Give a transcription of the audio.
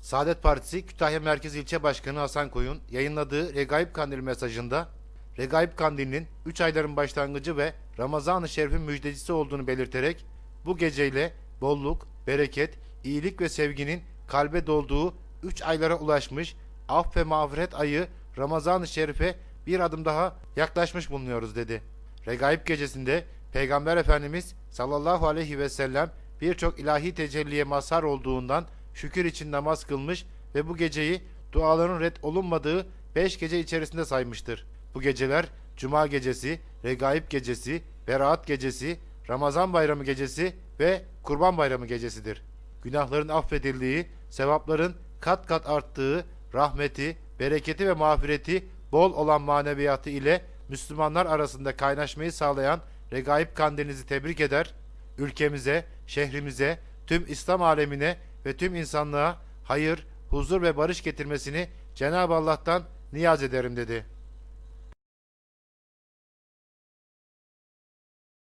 Saadet Partisi Kütahya Merkez İlçe Başkanı Hasan Koyun yayınladığı Regaib Kandil mesajında Regaib Kandili'nin 3 ayların başlangıcı ve Ramazan-ı Şerif'in müjdecisi olduğunu belirterek bu geceyle bolluk, bereket, iyilik ve sevginin kalbe dolduğu 3 aylara ulaşmış af ve mağfiret ayı Ramazan-ı Şerif'e bir adım daha yaklaşmış bulunuyoruz dedi. Regaib gecesinde Peygamber Efendimiz sallallahu aleyhi ve sellem birçok ilahi tecelliye mazhar olduğundan şükür için namaz kılmış ve bu geceyi duaların red olunmadığı 5 gece içerisinde saymıştır. Bu geceler Cuma gecesi, Regaib gecesi, Beraat gecesi, Ramazan bayramı gecesi ve Kurban bayramı gecesidir. Günahların affedildiği, sevapların kat kat arttığı, rahmeti, bereketi ve mağfireti bol olan maneviyatı ile Müslümanlar arasında kaynaşmayı sağlayan Regaib Kandilinizi tebrik eder, ülkemize, şehrimize, tüm İslam alemine ve tüm insanlığa hayır, huzur ve barış getirmesini Cenab-ı Allah'tan niyaz ederim dedi.